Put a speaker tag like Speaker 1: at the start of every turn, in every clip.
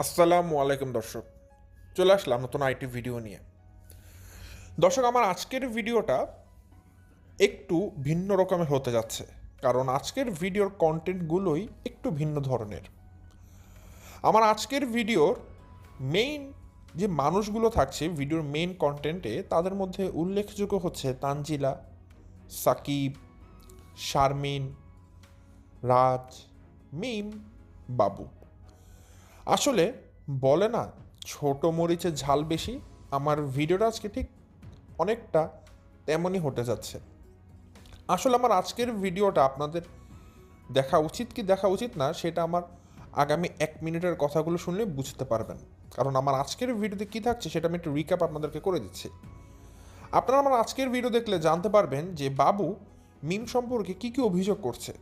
Speaker 1: আসসালামু আলাইকুম দর্শক, চলে আসলাম নতুন আইটি ভিডিও নিয়ে। দর্শক, আমার আজকের ভিডিওটা একটু ভিন্ন রকমের হতে যাচ্ছে, কারণ আজকের ভিডিওর কন্টেন্টগুলোই একটু ভিন্ন ধরনের। আমার আজকের ভিডিওর মেইন যে মানুষগুলো থাকছে ভিডিওর মেইন কন্টেন্টে তাদের মধ্যে উল্লেখযোগ্য হচ্ছে তানজিলা, সাকিব, শারমিন, রাজ, মিম, বাবু। আসলে বলে না, ছোট মরিচের ঝাল বেশি, আমার ভিডিওটা আজকে ঠিক অনেকটা তেমনই হতে যাচ্ছে। আসলে আমার আজকের ভিডিওটা আপনাদের দেখা উচিত কি দেখা উচিত না, সেটা আমার আগামী এক মিনিটের কথাগুলো শুনলে বুঝতে পারবেন। কারণ আমার আজকের ভিডিওতে কী থাকছে সেটা আমি একটু রিক্যাপ আপনাদেরকে করে দিচ্ছি। আপনারা আমার আজকের ভিডিও দেখলে জানতে পারবেন যে বাবু মিম সম্পর্কে কী কী অভিযোগ করছে।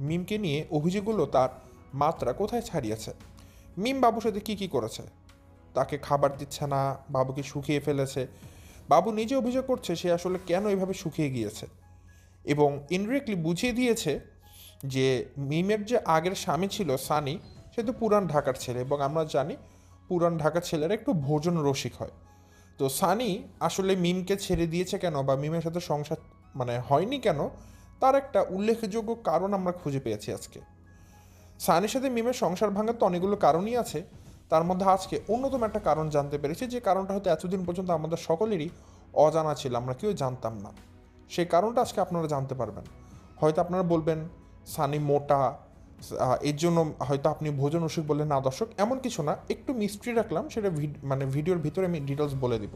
Speaker 1: মিমকে নিয়ে অভিযোগগুলো তার মাত্রা কোথায় ছাড়িয়েছে? মিম বাবুর সাথে কী কী করেছে? তাকে খাবার দিচ্ছে না, বাবুকে শুকিয়ে ফেলেছে। বাবু নিজে অভিযোগ করছে সে আসলে কেন এভাবে শুকিয়ে গিয়েছে? এবং ইনডিরেক্টলি বুঝিয়ে দিয়েছে যে মিমের যে আগের স্বামী ছিল সানি, সে তো পুরান ঢাকার ছেলে এবং আমরা জানি পুরান ঢাকার ছেলেরা একটু ভোজন রসিক হয়। তো সানি আসলে মিমকে ছেড়ে দিয়েছে কেন বা মিমের সাথে সংসার মানে হয়নি কেন? তার একটা উল্লেখযোগ্য কারণ আমরা খুঁজে পেয়েছি আজকে। সানির সাথে মিমের সংসার ভাঙার তো অনেকগুলো কারণই আছে। তার মধ্যে আজকে অন্যতম একটা কারণ জানতে পেরেছি, যে কারণটা হয়তো এতদিন পর্যন্ত আমাদের সকলেরই অজানা ছিল, আমরা কেউ জানতাম না। সেই কারণটা আজকে আপনারা জানতে পারবেন। হয়তো আপনারা বলবেন, সানি মোটা এর জন্য হয়তো আপনি ভোজন রসিক বললেন, না দর্শক, এমন কিছু না। একটু মিস্ট্রি রাখলাম, সেটা মানে ভিডিওর ভিতরে আমি ডিটেলস বলে দিব।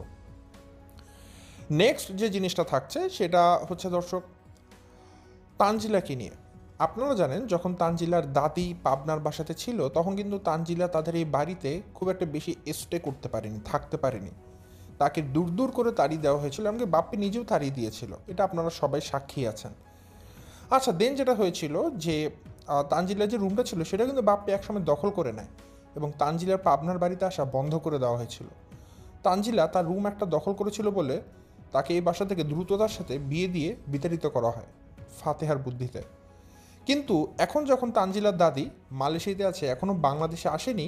Speaker 1: নেক্সট যে জিনিসটা থাকছে, সেটা হচ্ছে দর্শক, তানজিলাকে নিয়ে। আপনারা জানেন, যখন তানজিলার দাদি পাবনার বাসাতে ছিল, তখন কিন্তু তানজিলা তাদের এই বাড়িতে খুব একটা বেশি স্টে করতে পারেনি, থাকতে পারেনি। তাকে দূর দূর করে তাড়িয়ে দেওয়া হয়েছিল, এমনকি বাপ্পি নিজেও তাড়িয়ে দিয়েছিল। এটা আপনারা সবাই সাক্ষী আছেন। আচ্ছা দেন যেটা হয়েছিল যে তানজিলার যে রুমটা ছিল, সেটা কিন্তু বাপ্পি একসময় দখল করে নেয় এবং তানজিলার পাবনার বাড়িতে আসা বন্ধ করে দেওয়া হয়েছিল। তানজিলা তার রুম একটা দখল করেছিল বলে তাকে এই বাসা থেকে দ্রুততার সাথে বিয়ে দিয়ে বিতাড়িত করা হয়, ফাতেহার বুদ্ধিতে। কিন্তু এখন যখন তানজিলার দাদি মালয়েশিয়াতে আছে এখনও বাংলাদেশে আসেনি,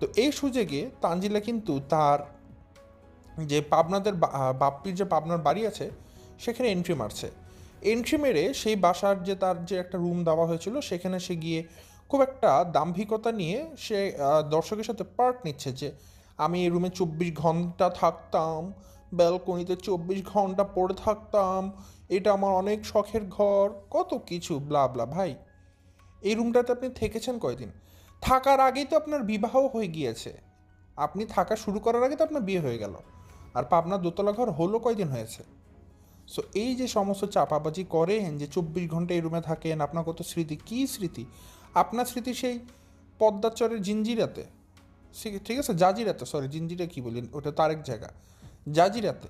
Speaker 1: তো এই সুযোগে তানজিলা কিন্তু তার যে পাবনাদের বাপ্পির যে পাবনার বাড়ি আছে, সেখানে এন্ট্রি মারছে। এন্ট্রি মেরে সেই বাসার যে তার যে একটা রুম দেওয়া হয়েছিল, সেখানে সে গিয়ে খুব একটা দাম্ভিকতা নিয়ে সে দর্শকের সাথে পার্ট নিচ্ছে যে, আমি এই রুমে চব্বিশ ঘণ্টা থাকতাম ব্যালকনিতে চব্বিশ ঘণ্টা পড়ে থাকতাম এটা আমার অনেক শখের ঘর, কত কিছু ব্লা ব্লা ভাই। এই রুমটাতে আপনি থেকেছেন কয়দিন? থাকার আগেই তো আপনার বিবাহ হয়ে গিয়েছে। আপনি থাকা শুরু করার আগে তো আপনার বিয়ে হয়ে গেল। আর পাবনার দোতলা ঘর হলো কয়দিন হয়েছে? সো এই যে সমস্ত চাপাবাজি করেন যে চব্বিশ ঘণ্টা এই রুমে থাকেন, আপনার কত স্মৃতি? কী স্মৃতি? আপনার স্মৃতি সেই পদ্মাচরের জিঞ্জিরাতে। ঠিক আছে? জাজিরাতে সরি জিঞ্জিরা কী বলি ওটা তো আরেক জায়গা। জাজিরাতে।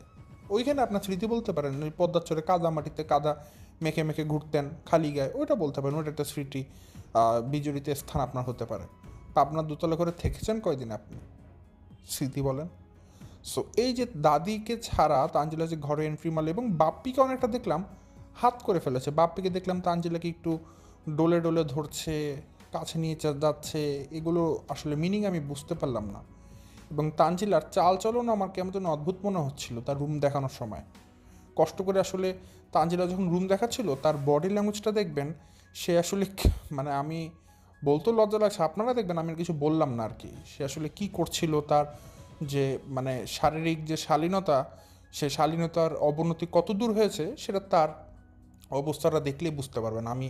Speaker 1: ওইখানে আপনার স্মৃতি বলতে পারেন, ওই পদ্মাচরে কাদা মাটিতে কাদা মেখে মেখে ঘুরতেন, খালি গায়ে, ওইটা বলতে পারেন, ওইটা একটা স্মৃতি বিজড়িত স্থান আপনার হতে পারে। আপনার দোতলা করে থেকেছেন কয়দিন আপনি? স্মৃতি বলেন। সো এই যে দাদিকে ছাড়া তানজিলা যে ঘরে এন্ট্রি মারলো এবং বাপ্পিকে অনেকটা দেখলাম হাত করে ফেলেছে। বাপ্পিকে দেখলাম তানজিলাকে একটু ডোলে ডোলে ধরছে, কাছে নিয়ে যাচ্ছে, এগুলো আসলে মিনিং আমি বুঝতে পারলাম না। এবং তানজিলার চাল চলন আমার কেমন যেন অদ্ভুত মনে হচ্ছিল তার রুম দেখানোর সময়। কষ্ট করে আসলে তানজিলা যখন রুম দেখাচ্ছিল, তার বডি ল্যাঙ্গুয়েজটা দেখবেন, সে আসলে মানে আমি বলতেও লজ্জা লাগছে। আপনারা দেখবেন আমি কিছু বললাম না আর কি সে আসলে কি করছিল তার যে মানে শারীরিক যে শালীনতা, সে শালীনতার অবনতি কত দূর হয়েছে, সেটা তার অবস্থাটা দেখলেই বুঝতে পারবেন। আমি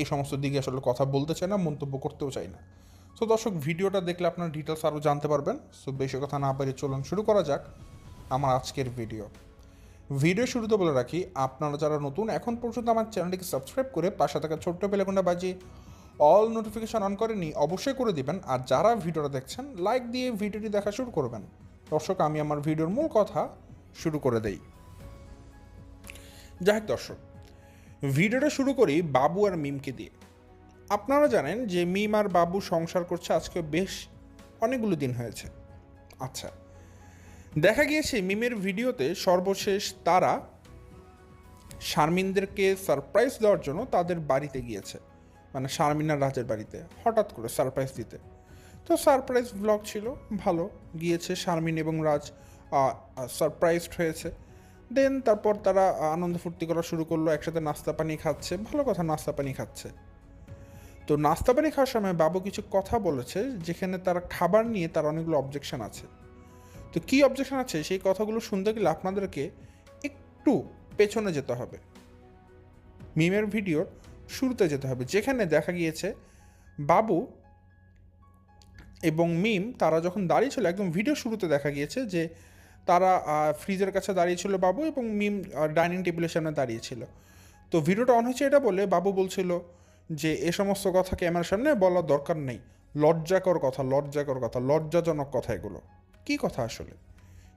Speaker 1: এই সমস্ত দিকে আসলে কথা বলতে চাই না, মন্তব্য করতেও চাই না। সো দর্শক, ভিডিওটা দেখলে আপনার ডিটেলস আরও জানতে পারবেন। সো বেশি কথা না পারি চলুন শুরু করা যাক আমার আজকের ভিডিও ভিডিও শুরুতে বলে রাখি, আপনারা যারা নতুন, এখন পর্যন্ত আমার চ্যানেলটিকে সাবস্ক্রাইব করে পাশে থাকা ছোট্ট বেলাকনটা বাজিয়ে অল নোটিফিকেশন অন করেনি অবশ্যই করে দিবেন। আর যারা ভিডিওটা দেখছেন লাইক দিয়ে ভিডিওটি দেখা শুরু করবেন। দর্শক, আমি আমার ভিডিওর মূল কথা শুরু করে দেই। যাই হোক দর্শক, ভিডিওটা শুরু করি বাবু আর মিমকে দিয়ে। আপনারা জানেন যে মিম আর বাবু সংসার করছে আজকে বেশ অনেকগুলো দিন হয়েছে। আচ্ছা দেখা গিয়েছে মিমের ভিডিওতে সর্বশেষ তারা শারমিনদেরকে সারপ্রাইজ দেওয়ার জন্য তাদের বাড়িতে গিয়েছে। মানে শারমিনার রাজের বাড়িতে, হঠাৎ করে সারপ্রাইজ দিতে। তো সারপ্রাইজ ব্লগ ছিল, ভালো, গিয়েছে শারমিন এবং রাজ সারপ্রাইজড হয়েছে। দেন তারপর তারা আনন্দ ফুর্তি করা শুরু করল, একসাথে নাস্তা পানি খাচ্ছে, ভালো কথা, নাস্তা পানি খাচ্ছে। তো নাস্তা পানি খাওয়ার সময় বাবু কিছু কথা বলেছে, যেখানে তার খাবার নিয়ে তার অনেকগুলো অবজেকশন আছে। তো কী অবজেকশন আছে? সেই কথাগুলো শুনতে গেলে আপনাদেরকে একটু পেছনে যেতে হবে। মিমের ভিডিওর শুরুতে যেতে হবে, যেখানে দেখা গিয়েছে বাবু এবং মিম, তারা যখন দাঁড়িয়ে ছিল একদম ভিডিও শুরুতে দেখা গিয়েছে যে তারা ফ্রিজের কাছে দাঁড়িয়ে ছিল বাবু এবং মিম ডাইনিং টেবিলের সামনে দাঁড়িয়েছিল। তো ভিডিওটা অন হয়েছে এটা বলে বাবু বলছিল যে এ সমস্ত কথা ক্যামেরার সামনে বলার দরকার নেই। লজ্জাকর কথা লজ্জাকর কথা, লজ্জাজনক কথা এগুলো। কী কথা আসলে?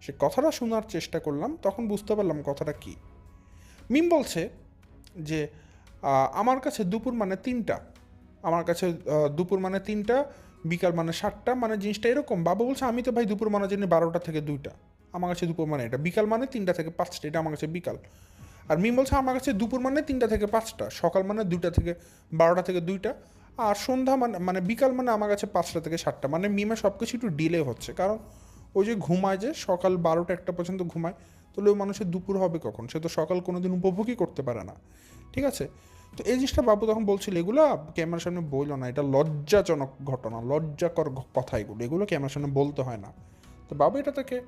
Speaker 1: সে কথাটা শোনার চেষ্টা করলাম, তখন বুঝতে পারলাম কথাটা কী। মিম বলছে যে আমার কাছে দুপুর মানে তিনটা। আমার কাছে দুপুর মানে তিনটা, বিকাল মানে সাতটা মানে জিনিসটা এরকম। বাবা বলছে, আমি তো ভাই দুপুর মানে জানি বারোটা থেকে দুইটা। আমার কাছে দুপুর মানে এটা। বিকাল মানে তিনটা থেকে পাঁচটা। এটা আমার কাছে বিকাল। আর মিম বলছে, আমার কাছে দুপুর মানে তিনটা থেকে পাঁচটা, সকাল মানে দুইটা থেকে বারোটা থেকে দুইটা, আর সন্ধ্যা মানে মানে বিকাল মানে আমার কাছে পাঁচটা থেকে সাতটা। মানে মিমে সব কিছু একটু ডিলে হচ্ছে, কারণ ওই যে ঘুমায় যে, সকাল বারোটা একটা পর্যন্ত ঘুমায়, তাহলে ওই মানুষের দুপুর হবে কখন? সে তো সকাল কোনো দিন উপভোগই করতে পারে না। ঠিক আছে? তো এই জিনিসটা বাবু তখন বলছিল, এগুলো ক্যামেরার সামনে বলল না, এটা লজ্জাজনক ঘটনা, লজ্জাকর কথা এগুলো এগুলো ক্যামেরার সামনে বলতে হয় না। তো বাবু এটা তাকে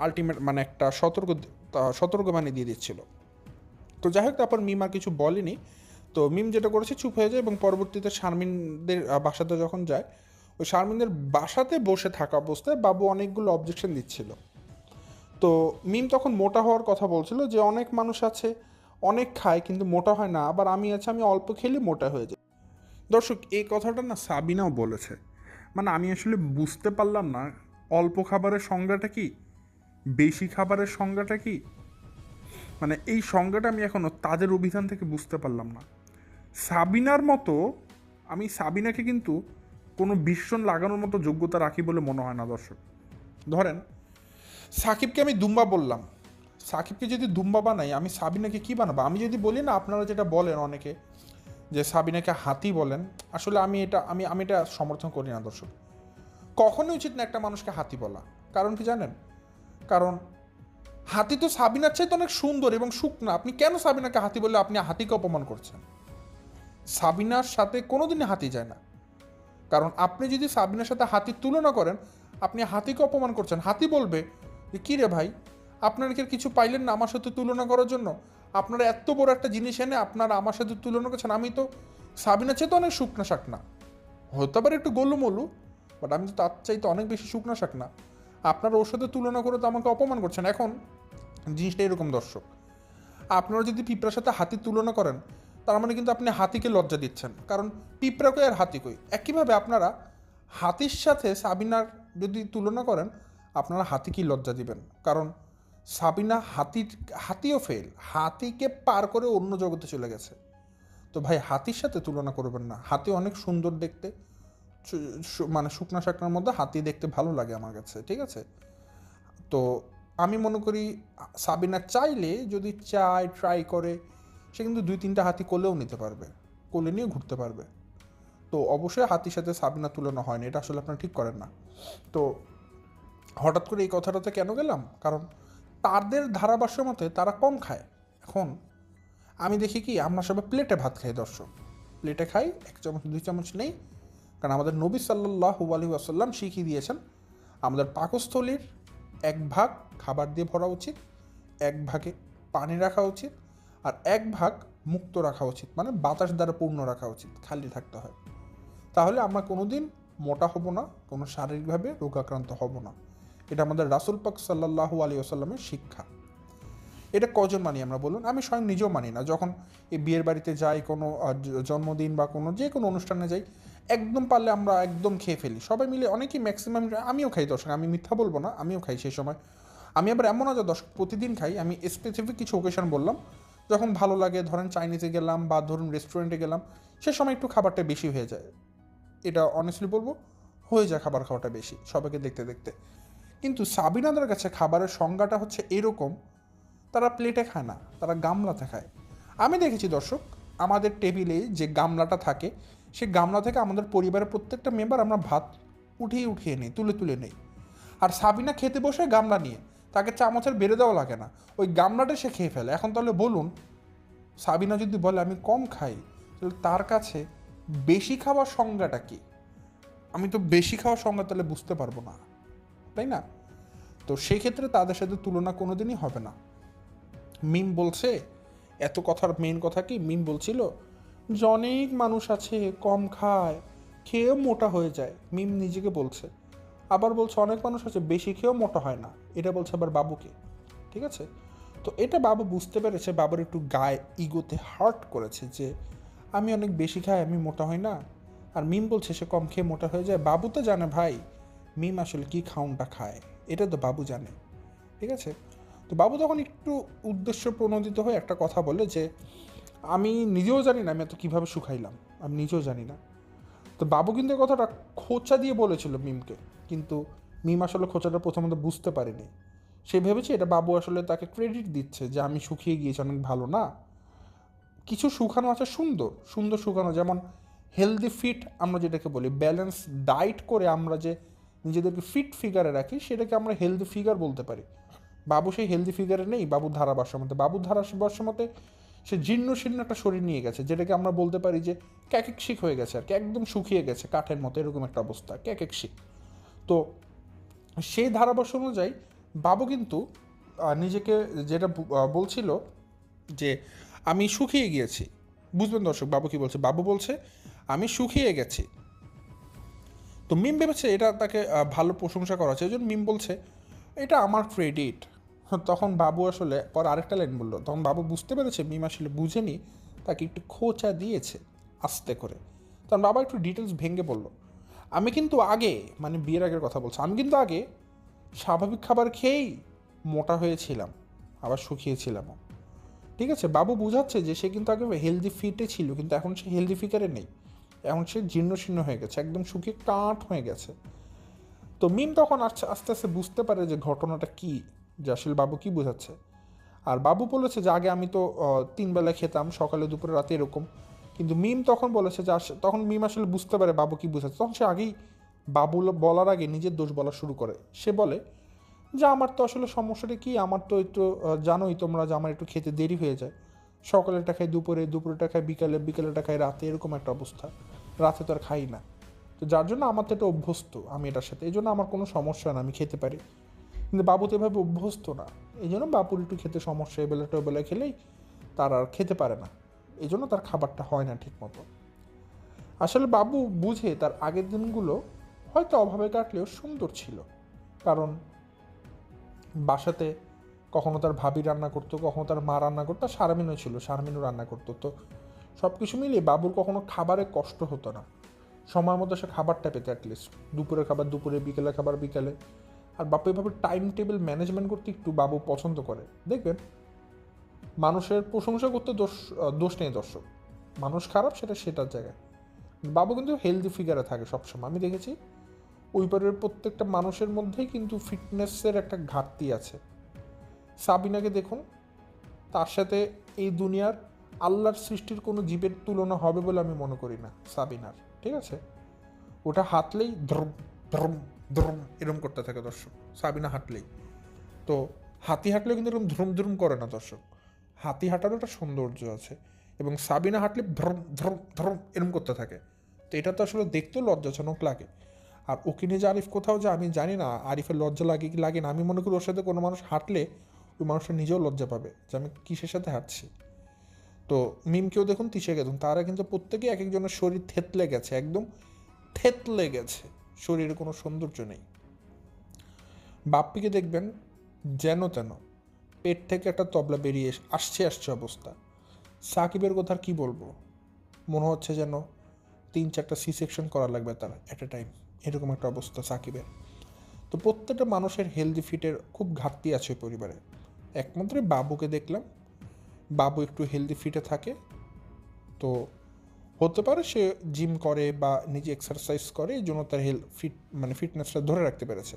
Speaker 1: আলটিমেট মানে একটা সতর্ক, তা- সতর্কবাণী দিয়ে দিচ্ছিল। তো যাই হোক, তারপর মিম আর কিছু বলেনি। তো মিম যেটা করেছে, চুপ হয়ে যায় এবং পরবর্তীতে শারমিনদের বাসাতে যখন যায়, ওই শারমিনদের বাসাতে বসে থাকা অবস্থায় বাবু অনেকগুলো অবজেকশন দিচ্ছিল। তো মিম তখন মোটা হওয়ার কথা বলছিল যে, অনেক মানুষ আছে, অনেক খায়, কিন্তু মোটা হয় না। আবার আমি আছে, আমি অল্প খেলে মোটা হয়ে যাই। দর্শক, এই কথাটা না সাবিনাও বলেছে। মানে আমি আসলে বুঝতে পারলাম না, অল্প খাবারের সংজ্ঞাটা কি? বেশি খাবারের সংজ্ঞাটা কি? মানে এই সংজ্ঞাটা আমি এখনও তাদের অভিধান থেকে বুঝতে পারলাম না। সাবিনার মতো, আমি সাবিনাকে কিন্তু কোনো ভীষণ লাগানোর মতো যোগ্যতা রাখি বলে মনে হয় না দর্শক। ধরেন, সাকিবকে আমি দুম্বা বললাম। সাকিবকে যদি দুম্বা বানাই, আমি সাবিনাকে কি বানাবো? আমি যদি বলি না, আপনারা যেটা বলেন অনেকে, যে সাবিনাকে হাতি বলেন, আসলে আমি এটা, আমি আমি এটা সমর্থন করি না দর্শক। কখনোই উচিত না একটা মানুষকে হাতি বলা। কারণ কি জানেন? কারণ হাতি তো সাবিনার চাইতে অনেক সুন্দর এবং শুকনা। আপনি কেন সাবিনাকে হাতি বলে আপনি হাতিকে অপমান করছেন? সাবিনার সাথে কোনোদিনই হাতি যায় না। কারণ আপনি যদি সাবিনার সাথে হাতির তুলনা করেন, আপনি হাতিকে অপমান করছেন। হাতি বলবে যে, কী রে ভাই, আপনার কি কিছু পাইলেন না আমার সাথে তুলনা করার জন্য? আপনারা এত বড় একটা জিনিস এনে আপনারা আমার সাথে তুলনা করছেন। আমি তো সাবিনার চেয়ে তো অনেক শুকনা শাক না হতে পারে একটু গোলুমলু বাট আমি তো তার চাইতে অনেক বেশি শুকনা শাক না আপনারা ওর সাথে তুলনা করে তো আমাকে অপমান করছেন। এখন জিনিসটা এরকম দর্শক। আপনারা যদি পিঁপড়ার সাথে হাতির তুলনা করেন, তার মানে কিন্তু আপনি হাতিকে লজ্জা দিচ্ছেন। কারণ পিঁপড়া কই আর হাতি কই? একইভাবে আপনারা হাতির সাথে সাবিনার যদি তুলনা করেন, আপনারা হাতিকেই লজ্জা দিবেন। কারণ সাবিনা হাতির, হাতিও ফেল হাতিকে পার করে অন্য জগতে চলে গেছে। তো ভাই, হাতির সাথে তুলনা করবেন না। হাতি অনেক সুন্দর দেখতে মানে শুকনা শাকনার মধ্যে হাতি দেখতে ভালো লাগে আমার কাছে, ঠিক আছে? তো আমি মনে করি, সাবিনা চাইলে যদি চায় ট্রাই করে, সে কিন্তু দুই তিনটা হাতি কোলেও নিতে পারবে, কোলে নিয়ে ঘুরতে পারবে। তো অবশ্যই হাতির সাথে সাবিনা তুলনা হয় না, এটা আসলে আপনারা ঠিক করেন না। তো হঠাৎ করে এই কথাটাতে কেন গেলাম? কারণ তাদের ধারাভাষ্য মতে তারা কম খায়। এখন আমি দেখি কি, আমরা সবাই প্লেটে ভাত খাই, দর্শক। প্লেটে খাই, এক চামচ, দুই চামচ নেই। কারণ আমাদের নবী সাল্লাহ আলহি আসাল্লাম শিখিয়ে দিয়েছেন, আমাদের পাকস্থলীর এক ভাগ খাবার দিয়ে ভরা উচিত, এক ভাগে পানি রাখা উচিত, আর এক ভাগ মুক্ত রাখা উচিত মানে বাতাস দ্বারা পূর্ণ রাখা উচিত, খালি থাকতে হয়। তাহলে আমরা কোনো দিন মোটা হব না, কোনো শারীরিকভাবে রোগাক্রান্ত হব না। এটা আমাদের রাসুল পাক সাল্লাহু আলী আসাল্লামের শিক্ষা। এটা কজন মানি আমরা বলুন? আমি স্বয়ং নিজেও মানি না। যখন এই বিয়ের বাড়িতে যাই, কোনো জন্মদিন বা কোনো যে কোনো অনুষ্ঠানে যাই একদম পারলে আমরা একদম খেয়ে ফেলি। সবাই মিলে অনেকেই ম্যাক্সিমাম আমিও খাই দর্শক, আমি মিথ্যা বলব না, আমিও খাই সেই সময়। আমি আবার এমন যে দর্শক, প্রতিদিন খাই, আমি স্পেসিফিক কিছু ওকেশন বললাম, যখন ভালো লাগে, ধরেন চাইনিজে গেলাম বা ধরুন রেস্টুরেন্টে গেলাম, সে সময় একটু খাবারটা বেশি হয়ে যায়। এটা অনেস্টলি বলব, হয়ে যায় খাবার খাওয়াটা বেশি, সবাইকে দেখতে দেখতে। কিন্তু সাবিনাদের কাছে খাবারের সংজ্ঞাটা হচ্ছে এরকম, তারা প্লেটে খায় না, তারা গামলাতে খায়। আমি দেখেছি দর্শক, আমাদের টেবিলে যে গামলাটা থাকে সেই গামলা থেকে আমাদের পরিবারের প্রত্যেকটা মেম্বার আমরা ভাত উঠিয়ে উঠিয়ে নেই, তুলে তুলে নেই। আর সাবিনা খেতে বসে গামলা নিয়ে, তাকে চামচের বেড়ে দেওয়া লাগে না। ওই গামলাটা সে খেয়ে ফেলে। এখন তাহলে বলুন, সাবিনা যদি বলে, আমি কম খাই তাহলে তার কাছে বেশি খাওয়ার সংজ্ঞাটা কি? আমি তো বেশি খাওয়ার সংজ্ঞা তাহলে বুঝতে পারব না। তাই না? তো সেই ক্ষেত্রে তাদের সাথে তুলনা কোনোদিনই হবে না। মিম বলছে, এত কথার মেন কথা কি? মিম বলছিল যে অনেক মানুষ আছে, কম খায়, খেয়েও মোটা হয়ে যায়, মিম নিজেকে বলছে। আবার বলছে, অনেক মানুষ আছে, বেশি খেয়েও মোটা হয় না। এটা বলছে আবার বাবুকে, ঠিক আছে? তো এটা বাবু বুঝতে পেরেছে, বাবার একটু গায়ে, ইগোতে হার্ট করেছে যে, আমি অনেক বেশি খাই, আমি মোটা হই না। আর মিম বলছে, সে কম খেয়ে মোটা হয়ে যায়। বাবু তো জানে, ভাই, মিম আসলে কি খাউনটা খায়, এটা তো বাবু জানে, ঠিক আছে? তো বাবু তখন একটু উদ্দেশ্য প্রণোদিত হয়ে একটা কথা বলে যে আমি নিজেও জানি না, আমি এত কীভাবে শুকাইলাম, আমি নিজেও জানি না। তো বাবু কিন্তু এই কথাটা খোঁচা দিয়ে বলেছিল মিমকে, কিন্তু মিম আসলে খোঁচাটা প্রথমত বুঝতে পারেনি। সে ভেবেছে এটা বাবু আসলে তাকে ক্রেডিট দিচ্ছে যে আমি শুকিয়ে গিয়েছি, অনেক ভালো না। কিছু শুকানো আছে সুন্দর সুন্দর শুকানো, যেমন হেলদি ফিট আমরা যেটাকে বলি ব্যালেন্স ডায়েট করে আমরা যে নিজেদেরকে ফিট ফিগারে রাখি, সেটাকে আমরা হেলদি ফিগার বলতে পারি। বাবু সেই হেলদি ফিগারে নেই, বাবুর ধারাভাষ্য মতে বাবুর ধারাভাষ্য মতে সে জীর্ণ শীর্ণ একটা শরীর নিয়ে গেছে, যেটাকে আমরা বলতে পারি যে ক্যাকেক শিক হয়ে গেছে আর কি, একদম শুকিয়ে গেছে কাঠের মতো, এরকম একটা অবস্থা, ক্যাকেক শিক। তো সেই ধারাভাষ্য অনুযায়ী বাবু কিন্তু নিজেকে যেটা বলছিল যে আমি শুকিয়ে গিয়েছি। বুঝবেন দর্শক, বাবু কি বলছে? বাবু বলছে, আমি শুকিয়ে গেছি। তো মিম ভেবেছে এটা তাকে ভালো প্রশংসা করা হচ্ছে এই জন্য মিম বলছে, এটা আমার ক্রেডিট তখন বাবু আসলে পর আরেকটা লাইন বলল, তখন বাবু বুঝতে পেরেছে, মিম আসলে বুঝেনি, তাকে একটু খোঁচা দিয়েছে আস্তে করে। তখন বাবা একটু ডিটেলস ভেঙে বলল, আমি কিন্তু আগে মানে বিয়ের আগের কথা বলছি, আমি কিন্তু আগে স্বাভাবিক খাবার খেয়েই মোটা হয়েছিলাম, আবার শুকিয়েছিলামও। ঠিক আছে, বাবু বোঝাচ্ছে যে সে কিন্তু আগে হেলদি ফিটে ছিল, কিন্তু এখন সে হেলদি ফিকারে নেই। এখন সে জীর্ণ শীর্ণ হয়ে গেছে, একদম শুকিয়ে কাঠ হয়ে গেছে। তো মিম তখন আস্তে আস্তে আস্তে বুঝতে পারে যে ঘটনাটা কি। যে আসলে বাবু কি বোঝাচ্ছে? আর বাবু বলেছে যে আগে আমি তো আহ, তিন বেলা খেতাম সকালে দুপুরে রাতে এরকম। কিন্তু মিম তখন বলেছে যে তখন মিম আসলে বুঝতে পারে বাবু কি বোঝাচ্ছে। তখন সে আগেই বাবু বলার আগে নিজের দোষ বলা শুরু করে। সে বলে যে আমার তো আসলে সমস্যাটা কি? আমার তো একটু জানোই তোমরা যে আমার একটু খেতে দেরি হয়ে যায়। সকালেরটা খাই দুপুরে দুপুরেটা খাই বিকালে বিকালেটা খাই রাতে এরকম একটা অবস্থা। রাতে তো আর খাই না। তো যার জন্য আমার তো এটা অভ্যস্ত আমি এটার সাথে। এই জন্য আমার কোনো সমস্যা না আমি খেতে পারি। কিন্তু বাবু তো এভাবে অভ্যস্ত না। এই জন্য বাবুর একটু খেতে সমস্যা এবেলাটা ওবেলা খেলেই তার আর খেতে পারে না। এই জন্য তার খাবারটা হয় না ঠিক মতো আসলে বাবু বুঝে তার আগের দিনগুলো হয়তো অভাবে কাটলেও সুন্দর ছিল। কারণ বাসাতে কখনো তার ভাবি রান্না করতো, কখনো তার মা রান্না করতো, আর শারমিনও ছিল, শারমিনও রান্না করতো। তো সব কিছু মিলিয়ে বাবুর কখনো খাবারে কষ্ট হতো না। সময় মতো সে খাবারটা পেতে অ্যাটলিস্ট দুপুরের খাবার দুপুরে বিকেলে খাবার, বিকেলে। আর বাপু এভাবে টাইম টেবিল ম্যানেজমেন্ট করতে একটু বাবু পছন্দ করে। দেখবেন, মানুষের প্রশংসা করতে দোষ দোষ নেই দর্শক। মানুষ খারাপ, সেটা সেটার জায়গায়। বাবু কিন্তু হেলদি ফিগারে থাকে সবসময়। আমি দেখেছি, ওই পারের প্রত্যেকটা মানুষের মধ্যেই কিন্তু ফিটনেসের একটা ঘাটতি আছে। সাবিনাকে দেখুন, তার সাথে এই দুনিয়ার আল্লাহর সৃষ্টির কোনো জীবের তুলনা হবে বলে আমি মনে করি না, সাবিনার। ঠিক আছে? ওটা হাতলেই ধ্রুম ধ্রুম। ধ্রুম, এরম করতে থাকে দর্শক। সাবিনা হাঁটলেই। তো হাতি হাঁটলেও কিন্তু এরকম ধ্রুম ধ্রুম করে না দর্শক। হাতি হাঁটারও একটা সৌন্দর্য আছে এবং সাবিনা হাঁটলে ভ্রম ধ্রুম ধ্রুম এরম করতে থাকে। তো এটা তো আসলে দেখতেও লজ্জাজনক লাগে। আর ওকে নিয়ে যে আরিফ কোথাও যে আমি জানি না, আরিফের লজ্জা লাগে কি, লাগে না। আমি মনে করি ওর সাথে কোনো মানুষ হাঁটলে ওই মানুষটা নিজেও লজ্জা পাবে যে আমি কিসের সাথে হাঁটছি। তো মিমকেও দেখুন তিসে গেছেন তারা কিন্তু প্রত্যেকে এক একজনের শরীর থেতলে গেছে, একদম থেতলে গেছে। শরীরে কোনো সৌন্দর্য নেই। বাপ্পিকে দেখবেন যেন তেন পেট থেকে একটা তবলা বেরিয়ে আসছে আসছে অবস্থা। সাকিবের কথা কি বলব? মনে হচ্ছে যেন তিন চারটা সি সেকশন করা লাগবে তার অ্যাট এ টাইম এরকম একটা অবস্থা সাকিবের। তো প্রত্যেকটা মানুষের হেলদি ফিটের খুব ঘাটতি আছে পরিবারে। একমাত্র বাবুকে দেখলাম। বাবু একটু হেলদি ফিটে থাকে। তো হতে পারে সে জিম করে বা নিজে এক্সারসাইজ করে, এই জন্য তার হেলথ ফিট মানে ফিটনেসটা ধরে রাখতে পেরেছে।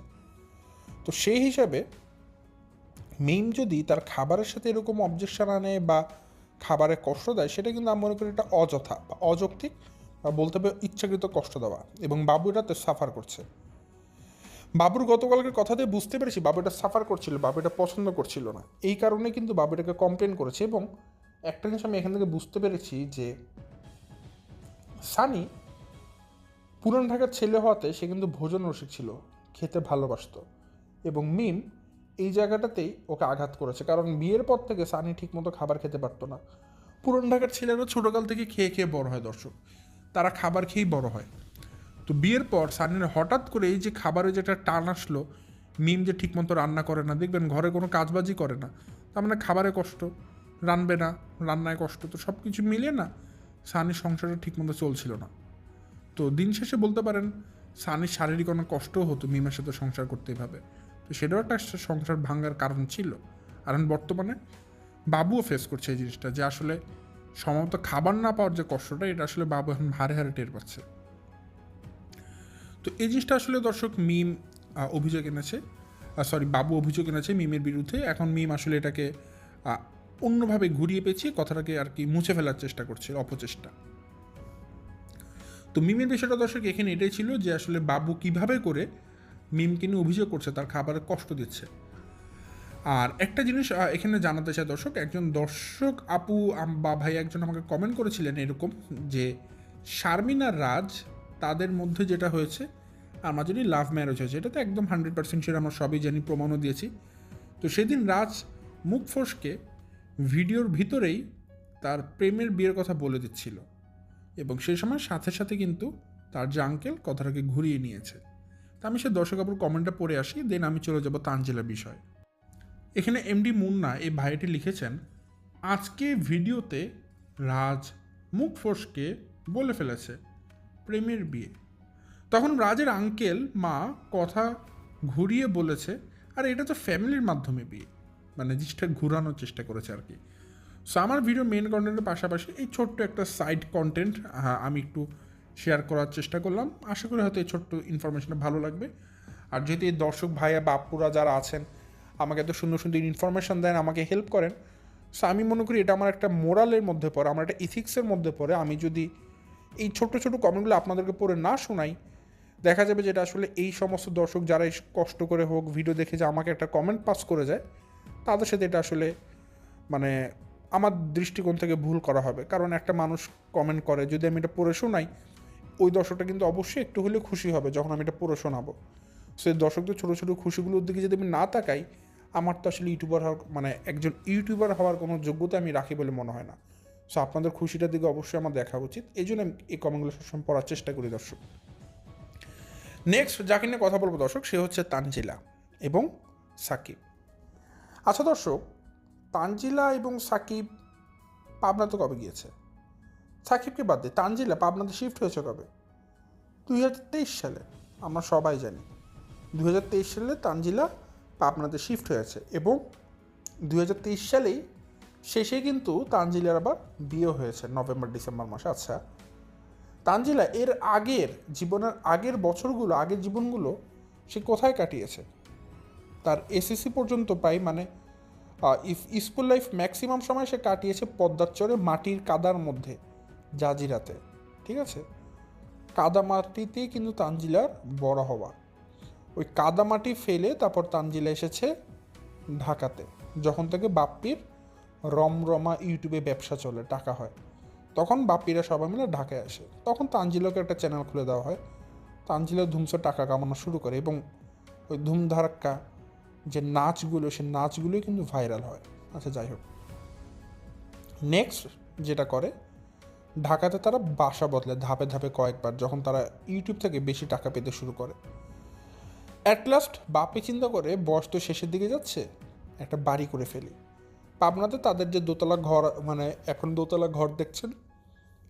Speaker 1: তো সেই হিসাবে মিম যদি তার খাবারের সাথে এরকম অবজেকশন আনে বা খাবারে কষ্ট দেয়, সেটা কিন্তু আমি মনে করি এটা অযথা বা অযৌক্তিক বা বলতে হবে ইচ্ছাকৃত কষ্ট দেওয়া এবং বাবু এটাতে সাফার করছে। বাবুর গতকালকের কথাতে বুঝতে পেরেছি বাবু এটা সাফার করছিল, বাবু এটা পছন্দ করছিল না। এই কারণে কিন্তু বাবু এটাকে কমপ্লেন করেছে এবং একটা জিনিস আমি এখান থেকে বুঝতে পেরেছি যে সানি পুরান ঢাকার ছেলে হওয়াতে সে কিন্তু ভোজন রসিক ছিল, খেতে ভালোবাসতো এবং মিম এই জায়গাটাতেই ওকে আঘাত করেছে কারণ বিয়ের পর থেকে সানি ঠিকমতো খাবার খেতে পারতো না। পুরান ঢাকার ছেলেরা ছোটোকাল থেকে খেয়ে খেয়ে বড় হয় দর্শক, তারা খাবার খেয়েই বড় হয়। তো বিয়ের পর সানির হঠাৎ করে এই যে খাবারে যেটা টান আসলো, মিম যে ঠিকমতো রান্না করে না, দেখবেন ঘরে কোনো কাজবাজি করে না, তার মানে খাবারে কষ্ট, রানবে না, রান্নায় কষ্ট, তো সব কিছু মিলে না সানির সংসারটা ঠিকমতো চলছিল না। তো দিন শেষে বলতে পারেন, সানির শারীরিক অনেক কষ্টও হতো মিমের সাথে সংসার করতে এভাবে। তো সেটাও একটা সংসার ভাঙার কারণ ছিল। আর বর্তমানে বাবুও ফেস করছে এই জিনিসটা যে আসলে সম্ভবত খাবার না পাওয়ার যে কষ্টটা, এটা আসলে বাবু এখন হারে হারে টের পাচ্ছে। তো এই জিনিসটা আসলে দর্শক মিম অভিযোগ এনেছে। সরি বাবু অভিযোগ এনেছে মিমের বিরুদ্ধে। এখন মিম আসলে এটাকে অন্যভাবে ঘুরিয়ে পেঁচিয়ে কথাটাকে আর কি মুছে ফেলার চেষ্টা করছে, অপচেষ্টা। তো মিমের বিষয়টা দর্শক, এখানে এটাই ছিল যে আসলে বাবু কীভাবে করে মিমকে নিয়ে অভিযোগ করছে, তার খাবারে কষ্ট দিচ্ছে। আর একটা জিনিস এখানে জানাতে চাই দর্শক, একজন দর্শক আপু বা ভাই একজন আমাকে কমেন্ট করেছিলেন এরকম যে শারমিন আর রাজ তাদের মধ্যে যেটা হয়েছে আমার যদি লাভ ম্যারেজ হয়েছে। এটা তো একদম হান্ড্রেড পার্সেন্ট সেটা আমরা সবই জানি, প্রমাণও দিয়েছি। তো সেদিন রাজ মুখ ফসকে ভিডিওর ভিতরেই তার প্রেমের বিয়ের কথা বলে দিচ্ছিল। এবং সেই সময় সাথে সাথে কিন্তু তার যে আঙ্কেল কথাটাকে ঘুরিয়ে নিয়েছে। তা আমি সে দর্শক আপুর কমেন্টটা পড়ে আসি দেন আমি চলে যাব তানজিলা বিষয়। এখানে এমডি মুন্না এই ভাইটি লিখেছেন, আজকে ভিডিওতে রাজ মুখ ফসকে বলে ফেলেছে প্রেমের বিয়ে। তখন রাজের আঙ্কেল মা কথা ঘুরিয়ে বলেছে, আর এটা তো ফ্যামিলির মাধ্যমে বিয়ে। মানে জিনিসটা ঘুরানোর চেষ্টা করেছে আর কি। সো আমার ভিডিও মেন কন্টেন্টের পাশাপাশি এই ছোট্ট একটা সাইড কন্টেন্ট আমি একটু শেয়ার করার চেষ্টা করলাম। আশা করি হয়তো এই ছোট্ট ইনফরমেশনটা ভালো লাগবে। আর যেহেতু এই দর্শক ভাইয়া, বাপুরা যারা আছেন, আমাকে এত সুন্দর সুন্দর ইনফরমেশন দেন, আমাকে হেল্প করেন। সো আমি মনে করি এটা আমার একটা মোরালের মধ্যে পড়ে, আমার একটা ইথিক্সের মধ্যে পড়ে। আমি যদি এই ছোট ছোট কমেন্টগুলো আপনাদেরকে পড়ে না শোনাই, দেখা যাবে যেটা আসলে এই সমস্ত দর্শক যারা কষ্ট করে হোক ভিডিও দেখে যে আমাকে একটা কমেন্ট পাস করে যায় তাদের সাথে এটা আসলে মানে আমার দৃষ্টিকোণ থেকে ভুল করা হবে। কারণ একটা মানুষ কমেন্ট করে, যদি আমি এটা পড়ে শোনাই, ওই দর্শকটা কিন্তু অবশ্যই একটু হলেও খুশি হবে যখন আমি এটা পড়ে শোনাবো। সেই দর্শকদের ছোটো ছোটো খুশিগুলোর দিকে যদি আমি না তাকাই, আমার তো আসলে ইউটিউবার হওয়ার মানে একজন ইউটিউবার হওয়ার কোনো যোগ্যতা আমি রাখি বলে মনে হয় না। সো আপনাদের খুশিটার দিকে অবশ্যই আমার দেখা উচিত। এই জন্য আমি এই কমেন্টগুলো সবসময় পড়ার চেষ্টা করি দর্শক। নেক্সট যাকে নিয়ে কথা বলব দর্শক, সে হচ্ছে তানজিলা এবং সাকিব। আচ্ছা দর্শক, তানজিলা এবং সাকিব পাবনা তো কবে গিয়েছে? সাকিবকে বাদ দিয়ে তানজিলা পাবনাতে শিফট হয়েছে কবে? দুই হাজার তেইশ সালে, আমরা সবাই জানি। দু হাজার তেইশ সালে তানজিলা পাবনাতে শিফট হয়েছে এবং দু হাজার তেইশ সালেই শেষে কিন্তু তানজিলার আবার বিয়ে হয়েছে, নভেম্বর, ডিসেম্বর মাসে। আচ্ছা তানজিলা এর আগের, জীবনের আগের বছরগুলো, আগের জীবনগুলো সে কোথায় কাটিয়েছে? তার এসএসসি পর্যন্ত প্রায় মানে স্কুল লাইফ ম্যাক্সিমাম সময় সে কাটিয়েছে পদ্মার চরে মাটির কাদার মধ্যে, জাজিরাতে, ঠিক আছে? কাদা মাটিতেই কিন্তু তানজিলার বড় হওয়া। ওই কাদা মাটি ফেলে তারপর তানজিলা এসেছে ঢাকাতে, যখন থেকে বাপ্পির রমরমা ইউটিউবে ব্যবসা চলে, টাকা হয়। তখন বাপ্পিরা সবাই মিলে ঢাকায় আসে। তখন তানজিলাকে একটা চ্যানেল খুলে দেওয়া হয়। তানজিলা ধুমসে টাকা কামানো শুরু করে এবং ওই ধুমধারাক্কা যে নাচগুলো, সে নাচগুলোই কিন্তু ভাইরাল হয়। আচ্ছা যাই হোক। নেক্সট যেটা করে, ঢাকাতে তারা বাসা বদলে ধাপে ধাপে কয়েকবার যখন তারা ইউটিউব থেকে বেশি টাকা পেতে শুরু করে। অ্যাট লাস্ট বাপে চিন্তা করে বয়স তো শেষের দিকে যাচ্ছে, একটা বাড়ি করে ফেলি। পাবনাতে তাদের যে দোতলা ঘর মানে এখন দোতলা ঘর দেখছেন,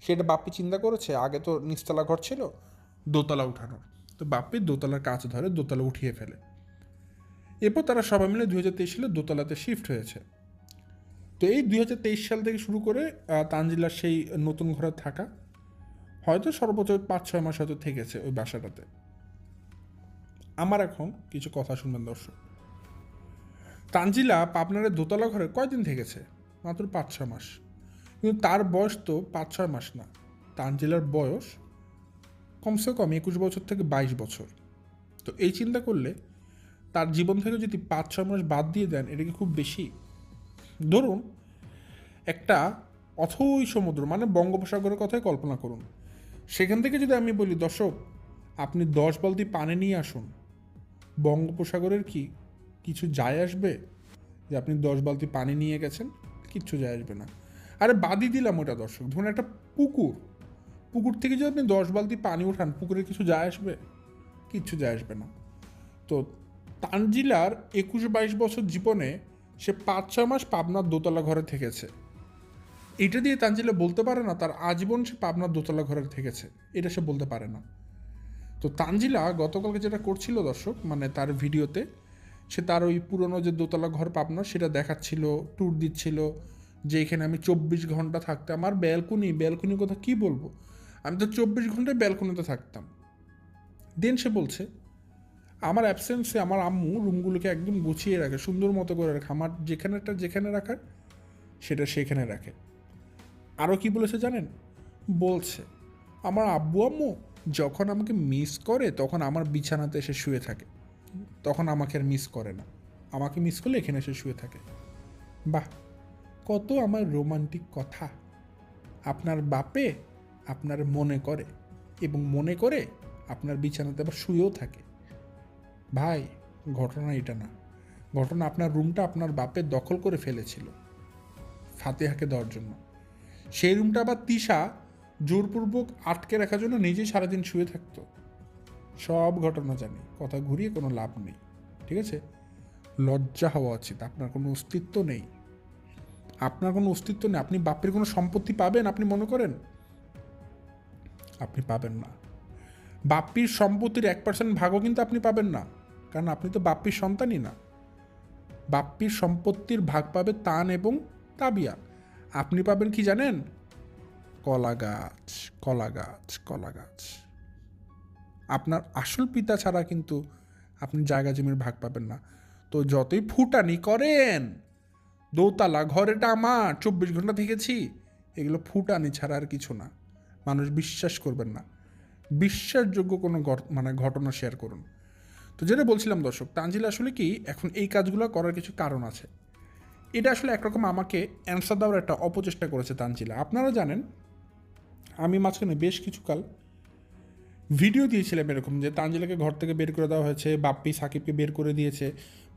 Speaker 1: সেটা বাপ্পি চিন্তা করেছে, আগে তো নিচতলা ঘর ছিল, দোতলা উঠানো। তো বাপ্পি দোতলার কাজ ধরে দোতলা উঠিয়ে ফেলে। এরপর তারা সবাই মিলে তেইশ সালে দোতলাতে শিফট হয়েছে। তো এই দুই হাজার তেইশ সাল থেকে শুরু করে তানজিলার সেই নতুন ঘরে থাকা, হয়তো সর্বোচ্চ পাঁচ ছয় মাস হয়তো থেকেছে ওই বাসাটাতে। আমার এখন কিছু কথা শুনবেন দর্শক। তানজিলা পাবনারের দোতলা ঘরে কয়দিন থেকেছে? মাত্র পাঁচ ছয় মাস। কিন্তু তার বয়স তো পাঁচ ছয় মাস না। তানজিলার বয়স কমসে কম একুশ বছর থেকে বাইশ বছর। তো এই চিন্তা করলে তার জীবন থেকে যদি পাঁচ, ছয় মাস বাদ দিয়ে দেন, এটা কি খুব বেশি? ধরুন, একটা অথই সমুদ্র মানে বঙ্গোপসাগরের কথাই কল্পনা করুন। সেখান থেকে যদি আমি বলি, দর্শক, আপনি দশ বালতি পানি নিয়ে আসুন। বঙ্গোপসাগরের কি কিছু যায় আসবে? যে আপনি দশ বালতি পানি নিয়ে গেছেন, কিচ্ছু যায় আসবে না। আরে বাদই দিলাম ওটা, দর্শক। ধরুন একটা পুকুর পুকুর থেকে যদি আপনি দশ বালতি পানি উঠান পুকুরে কিছু যায় আসবে? কিচ্ছু যায় আসবে না। তো তানজিলার একুশ বাইশ বছর জীবনে সে পাঁচ, ছয় মাস পাবনার দোতলা ঘরে থেকেছে। এটা দিয়ে তানজিলা বলতে পারে না, তার আজীবন সে পাবনার দোতলা ঘরে থেকেছে। এটা সে বলতে পারে না। তো তানজিলা গতকালকে যেটা করছিল দর্শক মানে তার ভিডিওতে, সে তার ওই পুরনো যে দোতলা ঘর পাবনা, সেটা দেখাচ্ছিল ট্যুর দিচ্ছিল, যে এখানে আমি চব্বিশ ঘণ্টা থাকতাম। আর ব্যালকনি, ব্যালকনির কথা কি বলব? আমি তো চব্বিশ ঘন্টায় ব্যালকনিতে থাকতাম। দেন সে বলছে আমার অ্যাবসেন্সে আমার আম্মু রুমগুলোকে একদম গুছিয়ে রাখে, সুন্দর মতো করে রাখে। আমার যেখানেটা যেখানে রাখার, সেটা সেখানে রাখে। আরও কি বলেছে জানেন? বলছে, আমার আব্বু আম্মু যখন আমাকে মিস করে, তখন আমার বিছানাতে এসে শুয়ে থাকে। তখন আমাকে আর মিস করে না। আমাকে মিস করলে এখানে এসে শুয়ে থাকে। বাহ, কত আমার রোমান্টিক কথা। আপনার বাপে আপনার মনে করে এবং মনে করে আপনার বিছানাতে আবার শুয়েও থাকে। ভাই, ঘটনা এটা না। ঘটনা আপনার রুমটা আপনার বাপের দখল করে ফেলেছিল, ফাতেহাকে দেওয়ার জন্য। সেই রুমটা আবার তিশা জোরপূর্বক আটকে রাখার জন্য নিজেই সারাদিন শুয়ে থাকতো। সব ঘটনা জানি, কথা ঘুরিয়ে কোনো লাভ নেই, ঠিক আছে? লজ্জা হওয়া উচিত, আপনার কোনো অস্তিত্ব নেই। আপনার কোনো অস্তিত্ব নেই, আপনি বাপের কোনো সম্পত্তি পাবেন, আপনি মনে করেন? আপনি পাবেন না। বাপ্পির সম্পত্তির এক পার্সেন্ট ভাগও কিন্তু আপনি পাবেন না। কারণ আপনি তো বাপ্পির সন্তানই না। বাপ্পির সম্পত্তির ভাগ পাবে তান এবং তাবিয়া। আপনি পাবেন কি জানেন? কলা গাছ কলা গাছ কলা গাছ। আপনার আসল পিতা ছাড়া কিন্তু আপনি জায়গা জমির ভাগ পাবেন না। তো যতই ফুটানি করেন, দোতলা ঘরেটা আমার চব্বিশ ঘণ্টা থেকেছি, এগুলো ফুটানি ছাড়া আর কিছু না। মানুষ বিশ্বাস করবেন না। বিশ্বাসযোগ্য কোনো মানে ঘটনা শেয়ার করুন। তো যেটা বলছিলাম দর্শক, তানজিল আসলে কি, এখন এই কাজগুলো করার কিছু কারণ আছে। এটা আসলে একরকম আমাকে অ্যান্সার দেওয়ার একটা অপচেষ্টা করেছে তানজিলা। আপনারা জানেন, আমি মাঝখানে বেশ কিছুকাল ভিডিও দিয়েছিলাম এরকম যে তানজিলাকে ঘর থেকে বের করে দেওয়া হয়েছে, বাপ্পি সাকিবকে বের করে দিয়েছে,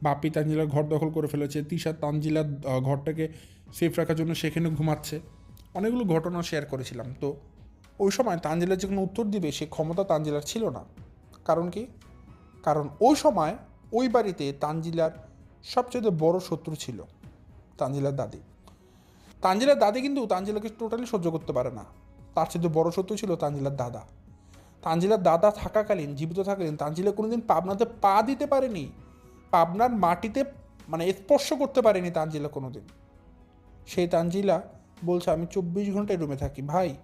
Speaker 1: বাপ্পি তানজিলার ঘর দখল করে ফেলেছে, তিশা তানজিলার ঘরটাকে সেফ রাখার জন্য সেখানে ঘুমাচ্ছে। অনেকগুলো ঘটনা শেয়ার করেছিলাম। তো ওই সময় তানজিলার যে কোনো উত্তর দিবে, সে ক্ষমতা তানজিলার ছিল না। কারণ কি? কারণ ওই সময় ওই বাড়িতে তানজিলার সবচেয়ে বড় শত্রু ছিল, তানজিলার দাদি। তানজিলার দাদি কিন্তু তানজিলাকে টোটালি সহ্য করতে পারে না। তার চেয়ে বড় শত্রু ছিল তানজিলার দাদা। তানজিলার দাদা থাকাকালীন, জীবিত থাকাকালীন তানজিলা কোনোদিন পাবনাতে পা দিতে পারেনি, পাবনার মাটিতে মানে স্পর্শ করতে পারেনি তানজিলা কোনোদিন। সেই তানজিলা বলছে, আমি চব্বিশ ঘন্টায় রুমে থাকি, ভাই।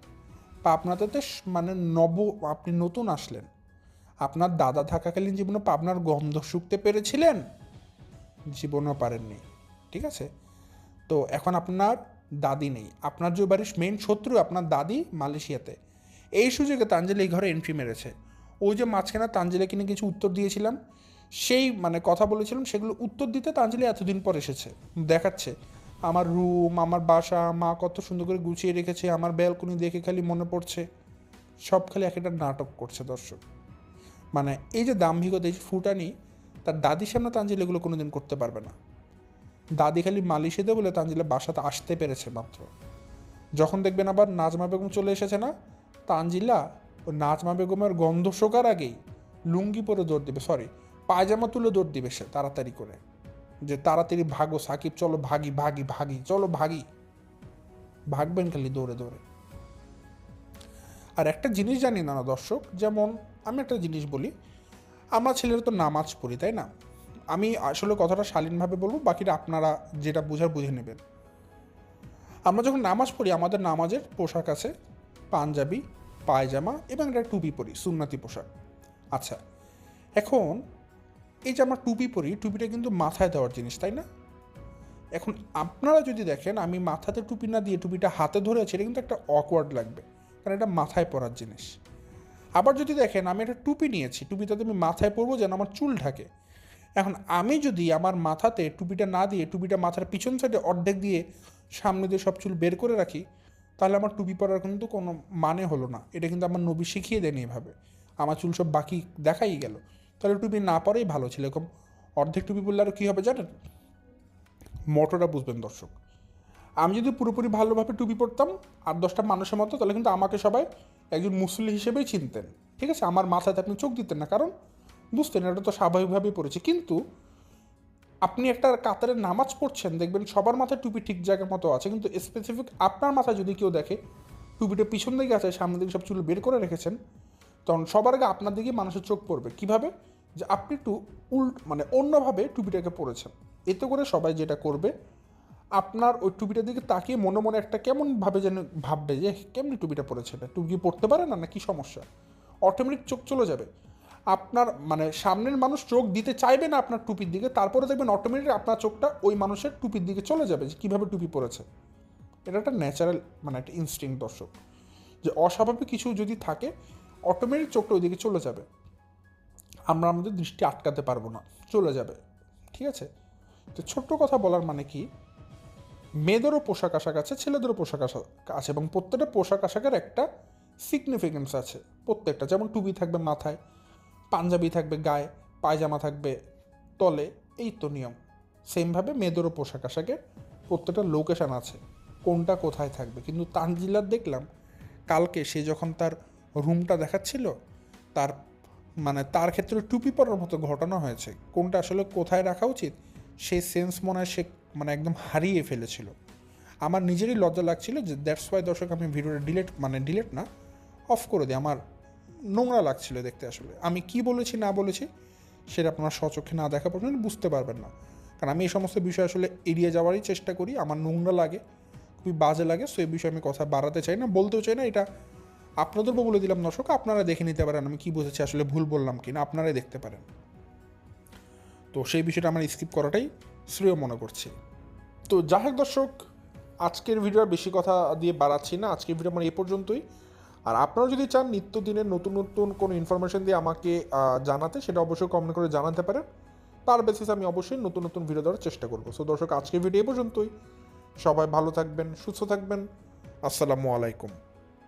Speaker 1: পাবনাতে তো মানে নব, আপনি নতুন আসলেন। আপনার দাদা থাকাকালীন জীবনে পাবনার গন্ধ শুকতে পেরেছিলেন? জীবনও পারেননি। ঠিক আছে? তো এখন আপনার দাদি নেই। আপনার যে বাড়ির মেন শত্রু, আপনার দাদি মালয়েশিয়াতে। এই সুযোগে তাঞ্জলি এই ঘরে এন্ট্রি মেরেছে। ওই যে মাঝখানে তাঞ্জলিকে নিয়ে কিছু উত্তর দিয়েছিলাম, সেই মানে কথা বলেছিলাম, সেগুলো উত্তর দিতে তাঞ্জলি এতদিন পর এসেছে। দেখাচ্ছে। আমার রুম আমার বাসা, মা কত সুন্দর করে গুছিয়ে রেখেছে, আমার ব্যালকনি দেখে খালি মনে পড়ছে। সব খালি এক একটা নাটক করছে দর্শক। মানে এই যে দাম্ভিকতা, এই যে ফুটানি, তার দাদির সামনে তাঞ্জলি এগুলো কোনোদিন করতে পারবে না। দাদি খালি মালিশে বলে তানজিলা বাসাতে আসতে পেরেছে মাত্র। যখন দেখবেন আবার নাজমা বেগম চলে এসেছে না, তানজিলা ও নাজমা বেগমের গন্ধ শোকার আগেই লুঙ্গি পরে দৌড় দিবে সরি পায়জামা তুলে দৌড় দিবে সে তাড়াতাড়ি করে। যে তাড়াতাড়ি ভাগো, সাকিব, চলো ভাগি ভাগি ভাগি, চলো ভাগি। ভাগবেন খালি দৌড়ে দৌড়ে। আর একটা জিনিস জানি না দর্শক, যেমন আমি একটা জিনিস বলি, আমরা ছেলেরা তো নামাজ পড়ি, তাই না? আমি আসলে কথাটা শালীনভাবে বলব, বাকিটা আপনারা যেটা বুঝার বুঝে নেবেন। আমরা যখন নামাজ পড়ি, আমাদের নামাজের পোশাক আছে, পাঞ্জাবি, পায়জামা এবং একটা টুপি পরি, সুন্নাতি পোশাক। আচ্ছা এখন এই যে আমরা টুপি পরি, টুপিটা কিন্তু মাথায় দেওয়ার জিনিস, তাই না? এখন আপনারা যদি দেখেন, আমি মাথাতে টুপি না দিয়ে টুপিটা হাতে ধরে আছি এটা কিন্তু একটা অকওয়ার্ড লাগবে। কারণ এটা মাথায় পরার জিনিস। আবার যদি দেখেন, আমি একটা টুপি নিয়েছি টুপিটা তো আমি মাথায় পরবো যেন আমার চুল ঢাকে। এখন আমি যদি আমার মাথাতে টুপিটা না দিয়ে, টুপিটা মাথার পিছন সাইডে অর্ধেক দিয়ে সামনে দিয়ে সব চুল বের করে রাখি, তাহলে আমার টুপি পরার কিন্তু কোনো মানে হলো না। এটা কিন্তু আমার নবী শিখিয়ে দেয়নি এভাবে। আমার চুল সব বাকি দেখাই গেল। তাহলে টুপি না পরেই ভালো ছিল। এরকম অর্ধেক টুপি পরলে আরও কী হবে জানেন? মোটরটা বুঝবেন দর্শক। আমি যদি পুরোপুরি ভালোভাবে টুপি পরতাম আর দশটা মানুষের মতো, তাহলে কিন্তু আমাকে সবাই একজন মুসলিম হিসেবেই চিনতেন। ঠিক আছে? আমার মাথাতে আপনি চোখ দিতেন না, কারণ বুঝতেন এটা তো স্বাভাবিকভাবেই পড়েছে। কিন্তু আপনি একটা কাতারে নামাজ পড়ছেন, দেখবেন সবার মাথায় টুপি ঠিক জায়গার মতো আছে, কিন্তু স্পেসিফিক আপনার মাথায় যদি কেউ দেখে, টুপিটা পিছন দিকে আছে, সামনের দিকে সব চুল বের করে রেখেছেন, তখন সবার আগে আপনার দিকে মানুষের চোখ পড়বে। কীভাবে? যে আপনি একটু উল্ট মানে অন্যভাবে টুপিটাকে পরেছেন। এতে করে সবাই যেটা করবে আপনার ওই টুপিটার দিকে তাকিয়ে মনে মনে একটা কেমন ভাবে যেন ভাববে যে কেমনি টুপিটা পরেছে এটা? টুপি পড়তে পারে না? না, কি সমস্যা? অটোমেটিক চোখ চলে যাবে। আপনার মানে সামনের মানুষ চোখ দিতে চাইবে না আপনার টুপির দিকে, তারপরে দেখবেন অটোমেটিক আপনার চোখটা ওই মানুষের টুপির দিকে চলে যাবে যে, কীভাবে টুপি পরেছে? এটা একটা ন্যাচারাল মানে একটা ইনস্টিং দর্শক। যে, অস্বাভাবিক কিছু যদি থাকে অটোমেটিক চোখটা ওইদিকে চলে যাবে। আমরা আমাদের দৃষ্টি আটকাতে পারব না, চলে যাবে। ঠিক আছে? তো ছোট্ট কথা বলার মানে কি? মেয়েদেরও পোশাক আশাক আছে, ছেলেদেরও পোশাক আশাক আছে এবং প্রত্যেকটা পোশাক আশাকের একটা সিগনিফিকেন্স আছে। প্রত্যেকটা, যেমন টুপি থাকবে মাথায়, পাঞ্জাবি থাকবে গায়ে, পায়জামা থাকবে তলে, এই তো নিয়ম। সেমভাবে মেয়েদেরও পোশাক আশাকের প্রত্যেকটা লোকেশান আছে, কোনটা কোথায় থাকবে। কিন্তু তানজিলার দেখলাম, কালকে সে যখন তার রুমটা দেখাচ্ছিল, তার মানে তার ক্ষেত্রে টুপি পরার মতো ঘটনা হয়েছে। কোনটা আসলে কোথায় রাখা উচিত সেই সেন্স মনে সে মানে একদম হারিয়ে ফেলেছিল। আমার নিজেরই লজ্জা লাগছিল যে দ্যাটস ওয়াই দর্শক আমি ভিডিওটা ডিলেট মানে ডিলেট না অফ করে দিই। আমার নোংরা লাগছিল দেখতে আসলে। আমি কি বলেছি, না বলেছি, সেটা আপনার স্বচক্ষে না দেখা পর্যন্ত বুঝতে পারবেন না। কারণ আমি এই সমস্ত বিষয় আসলে এড়িয়ে যাওয়ারই চেষ্টা করি, আমার নোংরা লাগে, খুবই বাজে লাগে সো এই বিষয়ে আমি কথা বাড়াতে চাই না, বলতেও চাই না, এটা আপনাদেরও বলে দিলাম দর্শক, আপনারা দেখে নিতে পারেন আমি কি বুঝেছি, আসলে ভুল বললাম কি না আপনারাই দেখতে পারেন। তো সেই বিষয়টা আমার স্কিপ করাটাই শ্রেয় মনে করছি। তো যাই হোক দর্শক, আজকের ভিডিও আর বেশি কথা দিয়ে বাড়াচ্ছি না। আজকের ভিডিও আমার এ পর্যন্তই। আর আপনারা যদি চান নিত্যদিনের নতুন নতুন কোনো ইনফরমেশন দিয়ে আমাকে জানাতে, সেটা অবশ্যই কমেন্ট করে জানাতে পারেন। তার বেসিস আমি অবশ্যই নতুন নতুন ভিডিও দেওয়ার চেষ্টা করব। সো দর্শক, আজকের ভিডিও এ পর্যন্তই। সবাই ভালো থাকবেন, সুস্থ থাকবেন। আসসালামু আলাইকুম।